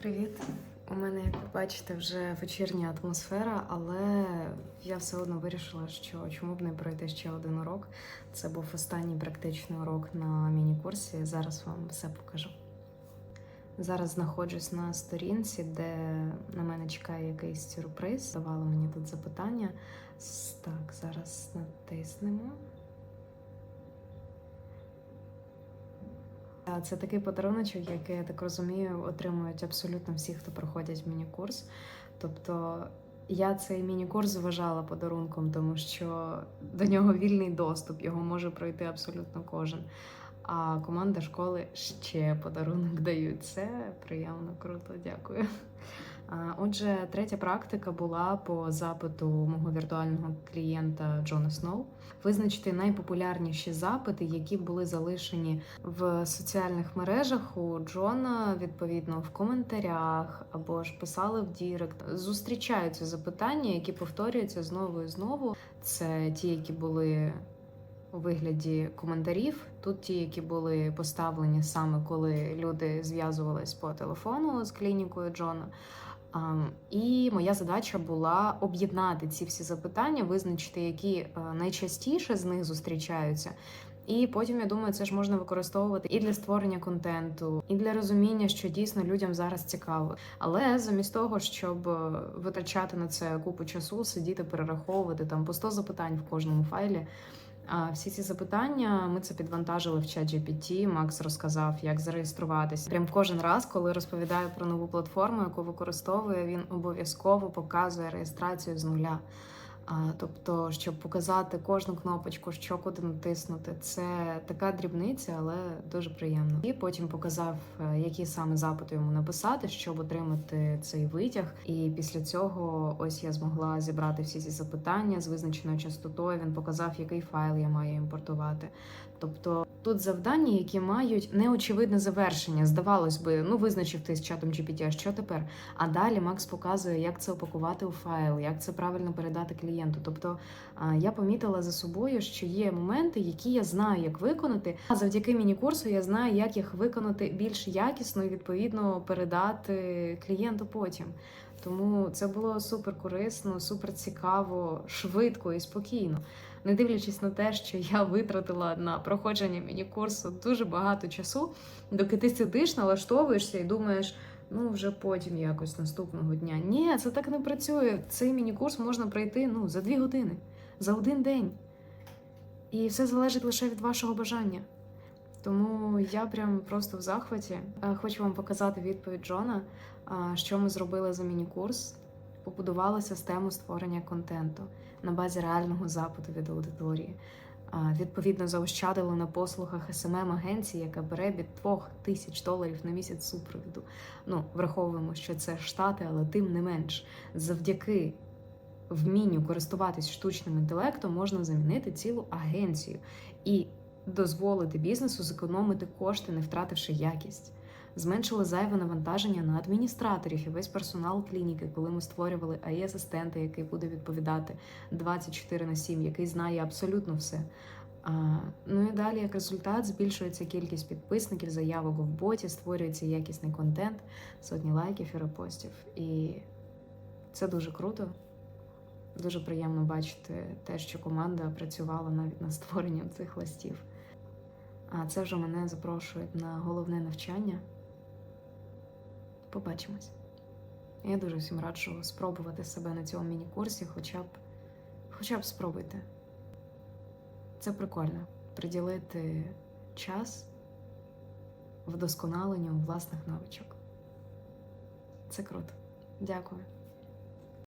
Привіт! У мене, як ви бачите, вже вечірня атмосфера, але я все одно вирішила, що чому б не пройти ще один урок. Це був останній практичний урок на міні-курсі. Зараз вам все покажу. Зараз знаходжусь на сторінці, де на мене чекає якийсь сюрприз. Давали мені тут запитання. Так, зараз натиснемо. Це такий подаруночок, який, я так розумію, отримують абсолютно всі, хто проходять міні-курс. Тобто я цей міні-курс вважала подарунком, тому що до нього вільний доступ, його може пройти абсолютно кожен. А команда школи ще подарунок дають. Це приємно, круто, дякую. Отже, третя практика була по запиту мого віртуального клієнта Джона Сноу. Визначити найпопулярніші запити, які були залишені в соціальних мережах у Джона, відповідно, в коментарях або ж писали в Дірект. Зустрічаються запитання, які повторюються знову і знову. Це ті, які були у вигляді коментарів. Тут ті, які були поставлені саме коли люди зв'язувались по телефону з клінікою Джона. І моя задача була об'єднати ці всі запитання, визначити, які е, найчастіше з них зустрічаються. І потім я думаю, це ж можна використовувати і для створення контенту, і для розуміння, що дійсно людям зараз цікаво. Але замість того, щоб е, витрачати на це купу часу, сидіти, перераховувати там по 100 запитань в кожному файлі. А всі ці запитання ми це підвантажили в чат GPT. Макс розказав, як зареєструватися. Прям кожен раз, коли розповідаю про нову платформу, яку використовує, він обов'язково показує реєстрацію з нуля. Тобто, щоб показати кожну кнопочку, що куди натиснути, це така дрібниця, але дуже приємно. І потім показав, е, які саме запити йому написати, щоб отримати цей витяг. І після цього ось я змогла зібрати всі ці запитання з визначеною частотою. Він показав, який файл я маю імпортувати. Тобто тут завдання, які мають неочевидне завершення. Здавалось би, ну визначив ти з чатом GPT, а що тепер? А далі Макс показує, як це упакувати у файл, як це правильно передати клієнту. Тобто я помітила за собою, що є моменти, які я знаю, як виконати. А завдяки міні-курсу я знаю, як їх виконати більш якісно і відповідно передати клієнту потім. Тому це було супер корисно, супер цікаво, швидко і спокійно. Не дивлячись на те, що я витратила на проходження міні-курсу дуже багато часу, доки ти сидиш, налаштовуєшся і думаєш, ну вже потім якось наступного дня. Ні, це так не працює. Цей міні-курс можна пройти ну, за дві години, за один день. І все залежить лише від вашого бажання. Тому я прям просто в захваті. Е, Хочу вам показати відповідь Джона, що ми зробили за міні-курс. Побудували систему створення контенту на базі реального запиту від аудиторії. Відповідно, заощадили на послугах smm агенції, яка бере від 2 тисяч доларів на місяць супровіду. Ну, враховуємо, що це штати, але тим не менш, завдяки вмінню користуватись штучним інтелектом можна замінити цілу агенцію і дозволити бізнесу зекономити кошти, не втративши якість. Зменшили зайве навантаження на адміністраторів і весь персонал клініки, коли ми створювали АІ асистента, який буде відповідати 24 на 7, який знає абсолютно все. Ну і далі, як результат, збільшується кількість підписників, заявок в боті, створюється якісний контент, сотні лайків і репостів. І це дуже круто. Дуже приємно бачити те, що команда працювала навіть над створенням цих листів. А це вже мене запрошують на головне навчання. Побачимось. Я дуже всім раджу спробувати себе на цьому міні-курсі, хоча б, хоча б спробуйте. Це прикольно приділити час вдосконаленню власних навичок. Це круто. Дякую.